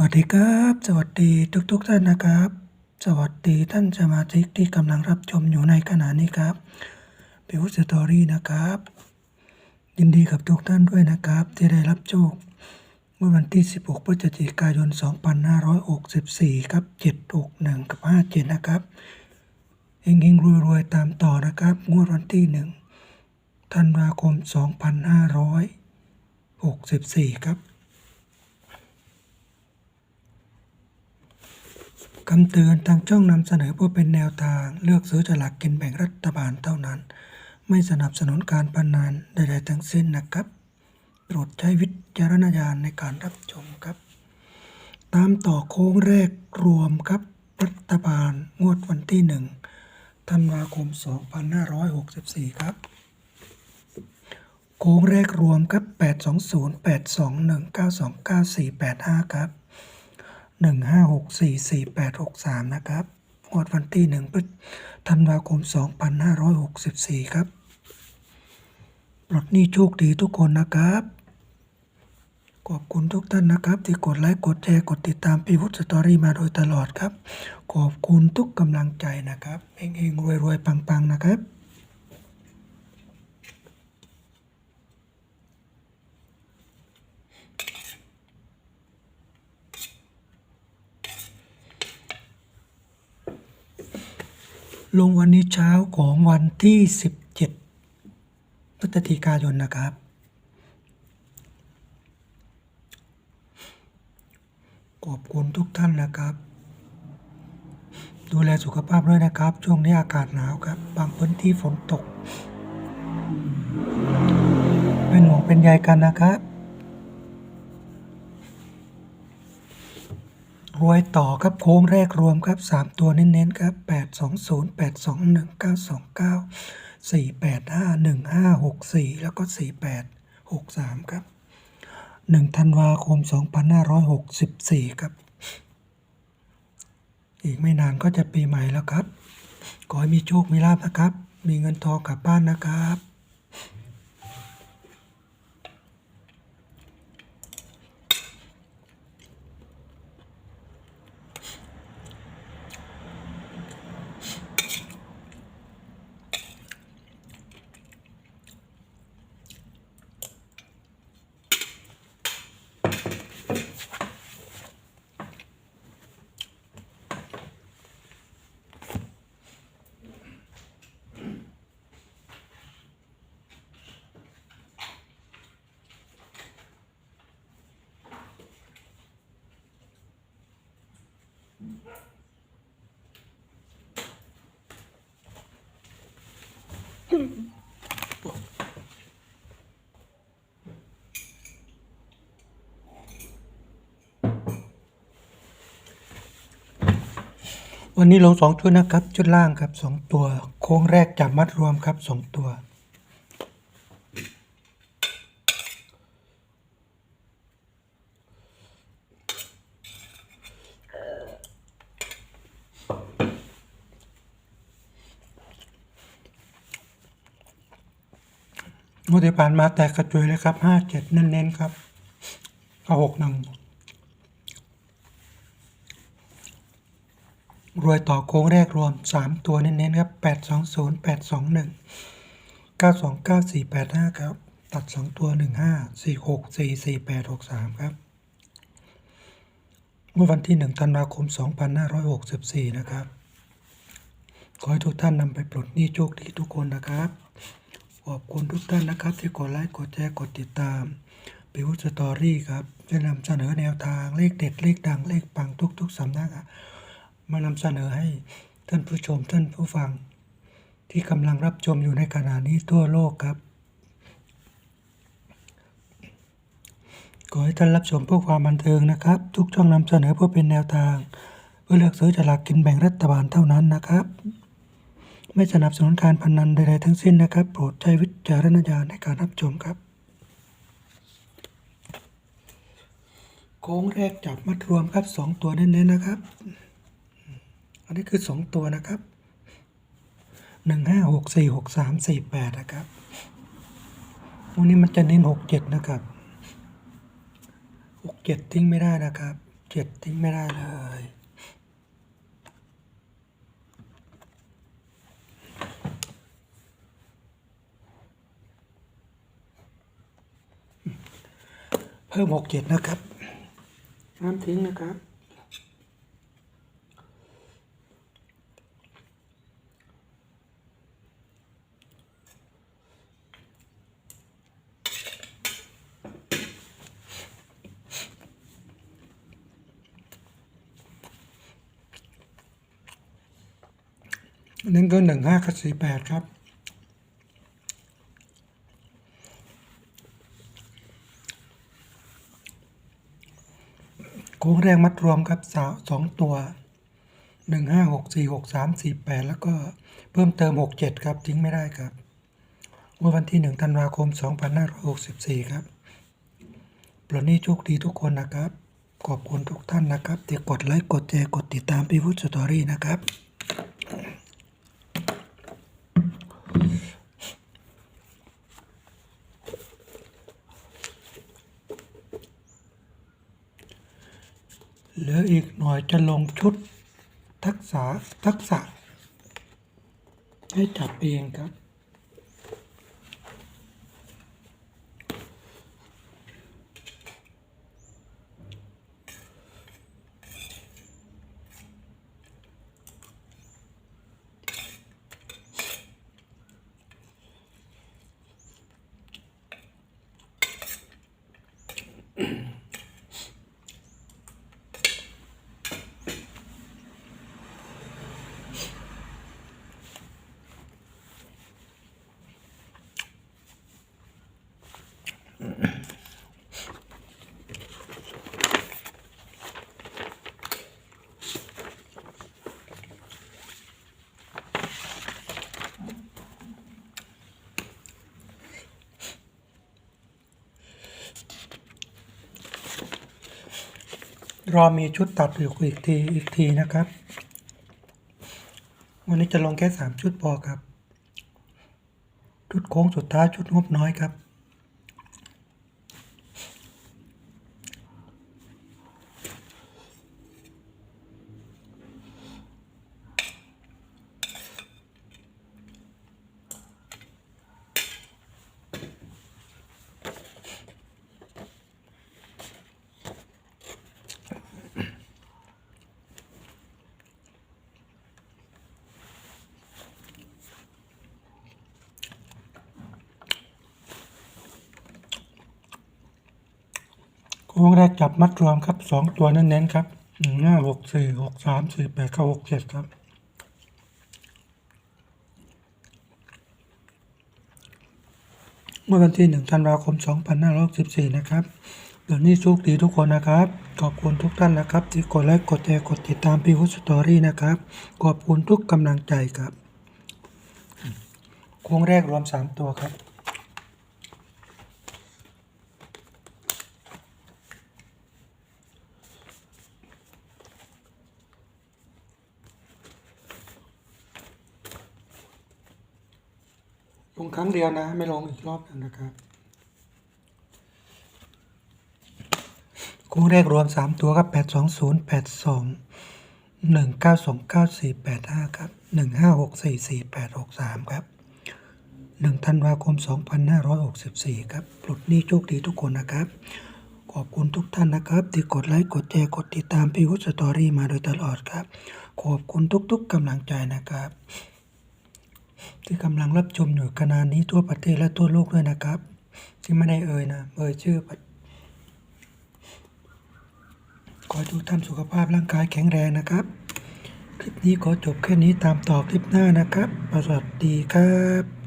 วัสดีครับ สวัสดีทุกๆทท่านนะครับ สวัสดีท่านสมาชิกที่กำลังรับชมอยู่ในขณะนี้ครับพิวสตอรี่นะครับ ยินดีกับทุกท่านด้วยนะครับ ที่ได้รับโชค เมื่อวันที่ 16 พฤศจิกายน 2564 ครับ 761 กับ 57 นะครับเฮงๆรวยๆตามต่อนะครับ งวดวันที่ 1 ธันวาคม 2564 ครับ คำเตือนทางช่องนำเสนอเพื่อเป็นแนวทางเลือกซื้อฉลากกินแบ่งรัฐบาลเท่านั้น ไม่สนับสนุนการพนันใดๆทั้งสิ้นนะครับ โปรดใช้วิจารณญาณในการรับชมครับ ตามต่อโค้งแรกรวมครับ รัฐบาลงวดวันที่หนึ่งธันวาคม 2564 ครับ โค้งแรกรวมครับ 820 821 929 485 ครับ หนึ่งห้าหกสี่สี่แปดหกสามนะครับงวดวันที่หนึ่งพฤษธันวาคมสองพันห้าร้อยหกสิบสี่ครับปลดหนี้โชคดีทุกคนนะครับ ขอบคุณทุกท่านนะครับ ที่กดไลค์กดแชร์กดติดตามพีวุฒสตอรี่มาโดยตลอดครับ ขอบคุณทุกกำลังใจนะครับเฮงๆรวยๆปังๆนะครับ ลงวันนี้เช้าของวันที่ 17พฤศจิกายนนะครับ ขอบคุณทุกท่านนะครับ ดูแลสุขภาพด้วยนะครับ ช่วงนี้อากาศหนาวครับ บางพื้นที่ฝนตก เป็นห่วงเป็นใยกันนะครับ รวยต่อครับโค้งแรกรวมครับ 3 ตัวเน้นๆครับ 820 821 929 485 1564 แล้วก็ 4863 ครับ 1 ธันวาคม 2564 ครับ อีกไม่นานก็จะปีใหม่แล้วครับ ขอให้มีโชค มีลาภนะครับ มีเงินทองกลับบ้านนะครับ วันนี้ลงสองชุดนะครับ ชุดล่างครับสองตัว โค้งแรกจับมัดรวมครับสองตัว งวดที่ผ่านมาแตกกระจุยเลยครับห้าเจ็ดเน้นๆครับเอาหกหนึ่งรวยต่อโค้งแรกรวม 3 ตัวเน้นๆครับ 820 821 929 485 ครับ ตัด 2 ตัว 15 46 44 863 ครับเมื่อวันที่ 1 ธันวาคม 2564 นะครับ ขอให้ทุกท่านนำไปปลดหนี้โชคดีทุกคนนะครับ ขอบคุณทุกท่านนะครับที่กดไลค์กดแชร์กดติดตามปิวสตอรี่ครับจะนำเสนอแนวทางเลขเด็ดเลขดังเลขปังทุกๆสำนักมานำเสนอให้ท่านผู้ชมท่านผู้ฟัง ที่กำลังรับชมอยู่ในขณะนี้ทั่วโลกครับ ขอให้ท่านรับชมเพื่อความบันเทิงนะครับ ทุกช่องนำเสนอเพื่อเป็นแนวทาง เพื่อเลือกซื้อฉลากกินแบ่งรัฐบาลเท่านั้นนะครับ ไม่สนับสนุนการพนันใดๆทั้งสิ้นนะครับ โปรดใช้วิจารณญาณในการรับชมครับ โค้งแรกจับมัดรวมครับสองตัวเน้นๆนะครับ อันนี้คือสองตัวนะครับหนึ่งห้าหกสี่หกสามสี่แปดนะครับวันนี้มันจะเน้นหกเจ็ดนะครับหกเจ็ดทิ้งไม่ได้นะครับเจ็ดทิ้งไม่ได้เลย เพิ่มหกเจ็ดนะครับห้ามทิ้งนะครับนั่นก็หนึ่งห้ากับสี่แปดครับ โค้งแรกมัดรวมครับสาวสองตัวหนึ่งห้าหกสี่หกสามสี่แปดแล้วก็เพิ่มเติมหกเจ็ดครับทิ้งไม่ได้ครับเมื่อวันที่หนึ่งธันวาคมสองพันห้าร้อยหกสิบสี่ครับปลดนี้โชคดีทุกคนนะครับ ขอบคุณทุกท่านนะครับที่กดไลค์กดแชร์กดติดตามพี่วุฒิสตอรี่นะครับ เหลืออีกหน่อยจะลงชุดทักษะทักษะ ให้จับเองครับ รอมีชุดตัดอยู่อีกทีอีกทีนะครับ วันนี้จะลงแค่สามชุดพอครับ ชุดโค้งสุดท้ายชุดงบน้อยครับ โค้งแรกจับมัดรวมครับสองตัวเน้นๆครับหนึ่งห้าหกสี่หกสามสี่แปดเข้าหกเจ็ดครับเมื่อวันที่หนึ่งธันวาคมสองพันห้าร้อยสิบสี่นะครับเดี๋ยวนี้โชคดีทุกคนนะครับ ขอบคุณทุกท่านนะครับ ที่กดไลค์กดแชร์กดติดตามพี่วุฒิสตอรี่นะครับ ขอบคุณทุกกำลังใจครับโค้งแรกรวมสามตัวครับ งครั้งเดียวนะ ไม่ลงอีกรอบหนึงนะครับคู่แรกรวมสามตัวครับแปดสองศูนย์แปดสองหนึ่งเก้าสองเก้าสี่แปดห้าครับหนึ่งห้าหกสี่สี่แปดหกสามครับหนึ่งธันวาคมสองพันห้าร้อยหกสิบสี่ครับปลดหนี้โชคดีทุกคนนะครับ ขอบคุณทุกท่านนะครับ ที่กดไลค์ กดแชร์ กดติดตามพี่วุฒิสตอรี่มาโดยตลอดครับ ขอบคุณทุกๆกำลังใจนะครับ ที่กำลังรับชมอยู่ขณะนี้ทั่วประเทศและทั่วโลกด้วยนะครับ ที่ไม่ได้เอ่ยนะเอ่ยชื่อขอทุกท่านสุขภาพร่างกายแข็งแรงนะครับ คลิปนี้ขอจบแค่นี้ตามต่อคลิปหน้านะครับสวัสดีครับ